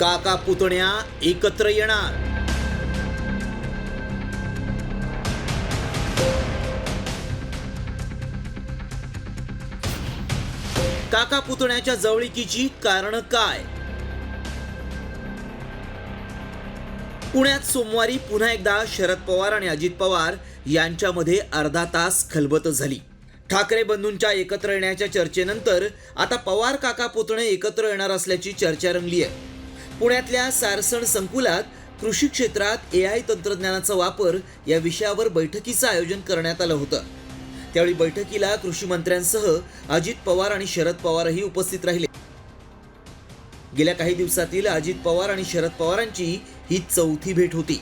काका पुतण्या एकत्र येणार. काका पुतण्याच्या जवळिकीची कारण काय? पुण्यात सोमवारी पुन्हा एकदा शरद पवार आणि अजित पवार यांच्यामध्ये अर्धा तास खलबत झाली. ठाकरे बंधूंच्या एकत्र येण्याच्या चर्चेनंतर आता पवार काका पुतणे एकत्र येणार असल्याची चर्चा रंगली आहे पुण्यातल्या सारसण संकुलात कृषी क्षेत्रात ए आय तंत्रज्ञानाचा वापर या विषयावर बैठकीचं आयोजन करण्यात आलं होतं. त्यावेळी बैठकीला कृषी मंत्र्यांसह अजित पवार आणि शरद पवारही उपस्थित राहिले. गेल्या काही दिवसातील अजित पवार आणि शरद पवारांची ही चौथी भेट होती.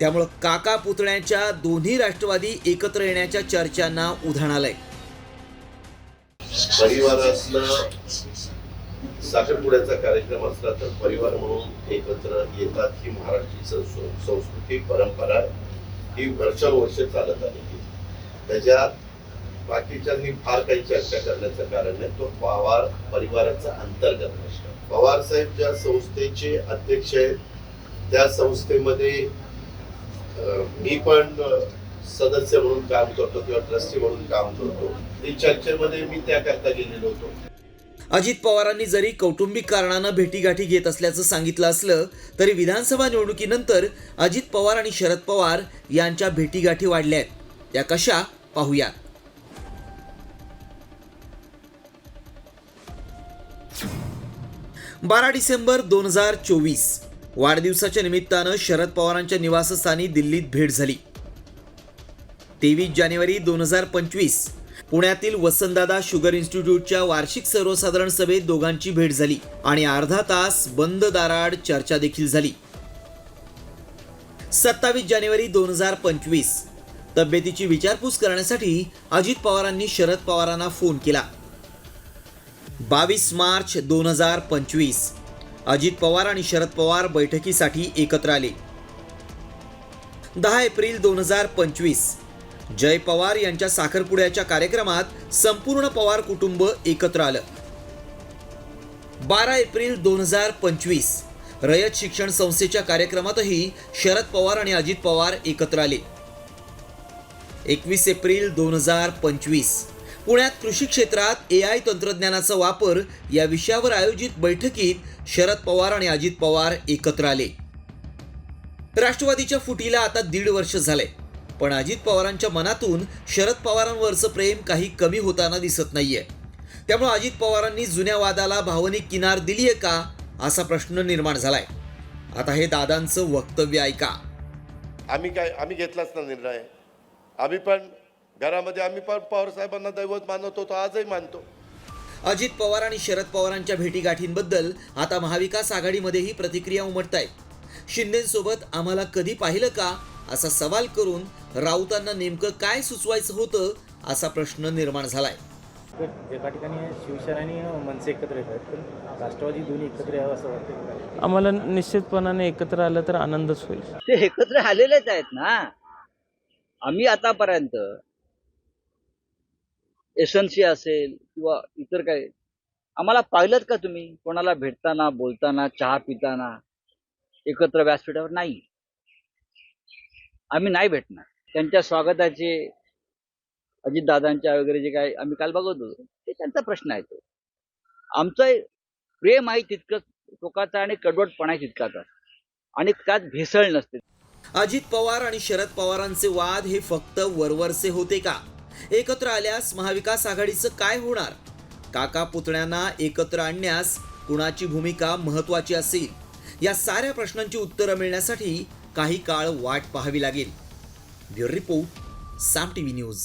त्यामुळं काका पुतण्याच्या दोन्ही राष्ट्रवादी एकत्र येण्याच्या चर्चांना उधाण आलंय. परिवारातलं साखरपुड्याचा कार्यक्रम असला तर परिवार म्हणून एकत्र येतात ही महाराष्ट्री संस्कृती परंपरा ही वर्षानुवर्ष चालत आलेली त्याच्यात बाकीच्यांनी फार काही चर्चा करण्याचं कारण नाही तो पवार परिवाराचा अंतर्गत प्रश्न पवार साहेब ज्या संस्थेचे अध्यक्ष आहेत त्या संस्थेमध्ये मी पण सदस्य म्हणून काम करतो किंवा ट्रस्टी म्हणून काम करतो. ती चर्चेमध्ये मी त्याकरता गेलेलो होतो. अजित पवारांनी जरी कौटुंबिक कारणानं भेटीगाठी घेत असल्याचं सांगितलं असलं तरी विधानसभा निवडणुकीनंतर अजित पवार आणि शरद पवार यांच्या भेटीगाठी वाढल्या आहेत. त्या कशा? पाहूया. बारा डिसेंबर दोन हजार चोवीस वाढदिवसाच्या निमित्तानं शरद पवारांच्या निवासस्थानी दिल्लीत भेट झाली. तेवीस जानेवारी दोन हजार पंचवीस पुण्यातील वसंतदादा शुगर इन्स्टिट्यूटच्या वार्षिक सर्वसाधारण सभेत दोघांची भेट झाली आणि अर्धा तास बंद दाराड चर्चा देखील झाली. सत्तावीस जानेवारी दोन हजार पंचवीस. तब्येतीची विचारपूस करण्यासाठी अजित पवारांनी शरद पवारांना फोन केला. बावीस मार्च दोन हजार पंचवीस. अजित पवार आणि शरद पवार बैठकीसाठी एकत्र आले. दहा एप्रिल दोन हजार पंचवीस. जय पवार यांच्या साखरपुड्याच्या कार्यक्रमात संपूर्ण पवार कुटुंब एकत्र आलं. बारा एप्रिल दोन हजार पंचवीस रयत शिक्षण संस्थेच्या कार्यक्रमातही शरद पवार आणि अजित पवार एकत्र आले. एकवीस एप्रिल दोन हजार पंचवीस पुण्यात कृषी क्षेत्रात ए आय तंत्रज्ञानाचा वापर या विषयावर आयोजित बैठकीत शरद पवार आणि अजित पवार एकत्र आले. राष्ट्रवादीच्या फुटीला आता दीड वर्ष झालंय. पण अजित पवारांच्या मनातून शरद पवारांवरचं प्रेम काही कमी होताना दिसत नाहीये. त्यामुळे अजित पवारांनी जुन्या वादाला भावनिक किनार दिलीये का असा प्रश्न निर्माण झालाय. आता हे दादांचं वक्तव्य ऐका आम्ही काय आम्ही घेतलाच ना निर्णय. आम्ही पण घरामध्ये आम्ही पण पवार साहेबांना दैवत मानत होतो आजही मानतो. अजित पवार आणि शरद पवारांच्या भेटीगाठींबद्दल आता महाविकास आघाडीमध्येही प्रतिक्रिया उमटत आहेत शिंदेसोबत आम्हाला कधी पाहिलं का असा सवाल करून राऊतांना नेमकं काय सुचवायचं होतं असा प्रश्न निर्माण झालाय. तर एका ठिकाणी शिवसेना आणि मनसे एकत्र येत आहेत पण राष्ट्रवादी दोन्ही एकत्र यावं असं वाटतं आम्हाला निश्चितपणाने एकत्र आलं तर आनंदच होईल. ते एकत्र आलेलेच आहेत ना. आम्ही आतापर्यंत एसएनसी असेल किंवा इतर काय आम्हाला पाहिलं का तुम्ही? कोणाला भेटताना बोलताना चहा पिताना एकत्र व्यासपीठावर? नाही. आम्ही नाही भेटणार. त्यांच्या स्वागताचे अजितदादांच्या वगैरे जे काय आम्ही काल बघत होतो ते त्यांचा प्रश्न आहे तो. आमचं प्रेम आहे तितकं टोकाचा आणि कडवटपणा आहे तितकाचा. आणि त्यात भेसळ नसते. अजित पवार आणि शरद पवारांचे वाद हे फक्त वरवरचे होते का? एकत्र आल्यास महाविकास आघाडीचं काय होणार? काका पुतण्यांना एकत्र आणण्यास कुणाची भूमिका महत्वाची असेल? या साऱ्या प्रश्नांची उत्तरं मिळण्यासाठी काही काळ वाट पाहावी लागेल. bureau report Saam TV news